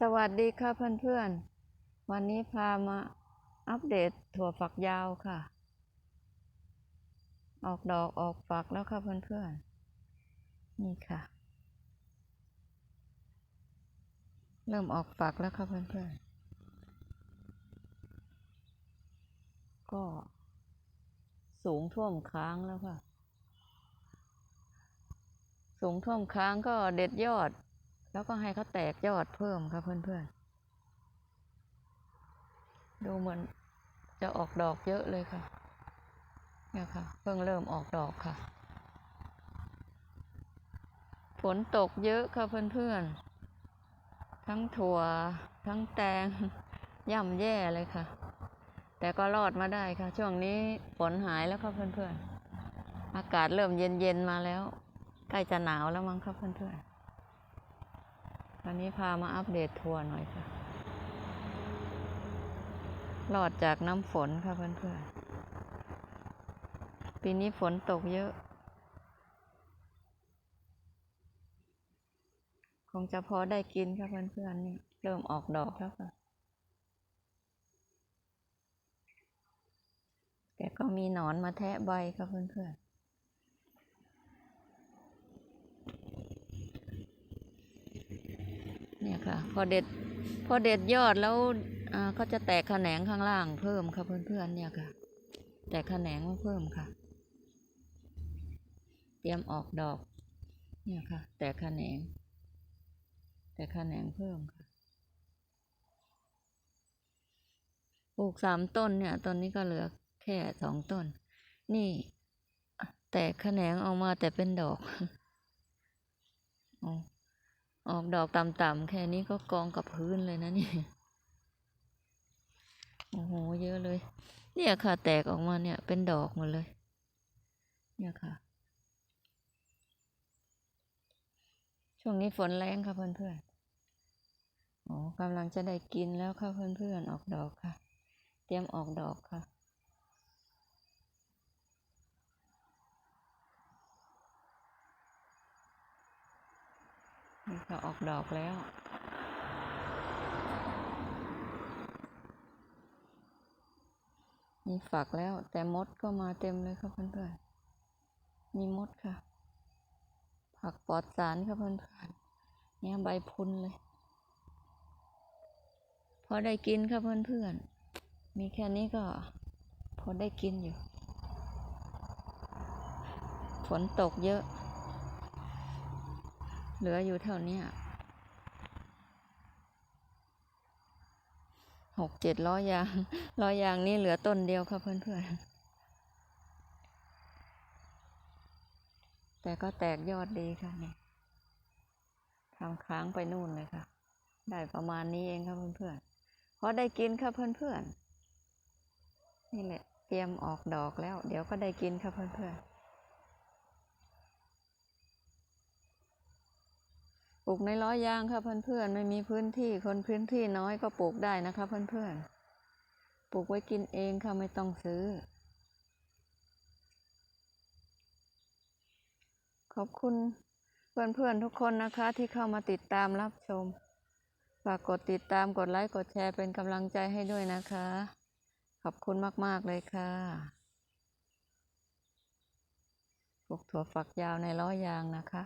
สวัสดีค่ะเพื่อนๆ วันนี้พามาอัปเดตถั่วฝักยาวค่ะ ออกดอกออกฝักแล้วค่ะเพื่อนๆ นี่ค่ะ เริ่มออกฝักแล้วค่ะเพื่อนๆ ก็สูงท่วมค้างแล้วค่ะ สูงท่วมค้างก็เด็ดยอด แล้วก็ให้เขาแตกยอดเพิ่มค่ะเพื่อนๆ ดูเหมือนจะออกดอกเยอะเลยค่ะ เนี่ยค่ะ เพิ่งเริ่มออกดอกค่ะ ฝนตกเยอะค่ะเพื่อนๆ ทั้งถั่ว ทั้งแตง ย่ำแย่เลยค่ะ แต่ก็รอดมาได้ค่ะ ช่วงนี้ฝนหายแล้วค่ะเพื่อนๆ อากาศเริ่มเย็นๆมาแล้ว ใกล้จะหนาวแล้วมั้งครับเพื่อนๆ วันนี้พามาอัปเดตทัวร์หน่อยค่ะรอดจากน้ำฝนค่ะเพื่อนๆ ปีนี้ฝนตกเยอะ คงจะพอได้กินค่ะเพื่อนๆนี่เริ่มออกดอกแล้วค่ะ แต่ก็มีหนอนมาแทะใบค่ะเพื่อนๆ เนี่ย ค่ะ พอเด็ด พอเด็ดยอดแล้วอ่าก็จะแตกแขนงข้างล่างเพิ่มค่ะเพื่อนๆเนี่ยค่ะ แตกแขนงเพิ่มค่ะ เตรียมออกดอก เนี่ยค่ะ แตกแขนง แตกแขนงเพิ่มค่ะปลูกสามต้นเนี่ยตอนนี้ก็เหลือแค่สองต้น นี่ แตกแขนงออกมาแต่เป็นดอก ออกดอกต่ำๆแค่นี้ก็กองกับพื้นเลยนะนี่โอ้โหเยอะเลย เนี่ยค่ะ แตกออกมาเนี่ยเป็นดอกหมดเลย เนี่ยค่ะ ช่วงนี้ฝนแรงค่ะเพื่อนๆโอ้กำลังจะได้กินแล้วค่ะเพื่อนๆออกดอกค่ะ เตรียมออกดอกค่ะ นี่ค่ะออกดอกแล้ว มีฝักแล้ว แต่มดก็มาเต็มเลยค่ะเพื่อนๆ มีมดค่ะ ผักปลอดสารค่ะเพื่อนๆ เนี่ยใบพุนเลย พอได้กินค่ะเพื่อนๆ มีแค่นี้ก็ พอได้กินอยู่ ฝนตกเยอะ เหลืออยู่เท่านี้หกเจ็ดร้อยยางร้อยยางนี่เหลือต้นเดียวค่ะเพื่อนๆ แต่ก็แตกยอดดีค่ะนี่ทำค้างไปนู่นเลยค่ะ ได้ประมาณนี้เองค่ะเพื่อนๆพอได้กินค่ะเพื่อนๆ นี่แหละเตรียมออกดอกแล้ว เดี๋ยวก็ได้กินค่ะเพื่อนๆ ปลูกในร้อยยางค่ะเพื่อนๆ ไม่มีพื้นที่คนพื้นที่น้อยก็ปลูกได้นะคะเพื่อนๆ ปลูกไว้กินเองค่ะไม่ต้องซื้อ ขอบคุณเพื่อนๆทุกคนนะคะที่เข้ามาติดตามรับชม ฝากกดติดตามกดไลค์กดแชร์เป็นกำลังใจให้ด้วยนะคะ ขอบคุณมากๆเลยค่ะปลูกถั่วฝักยาวในร้อยยางนะคะ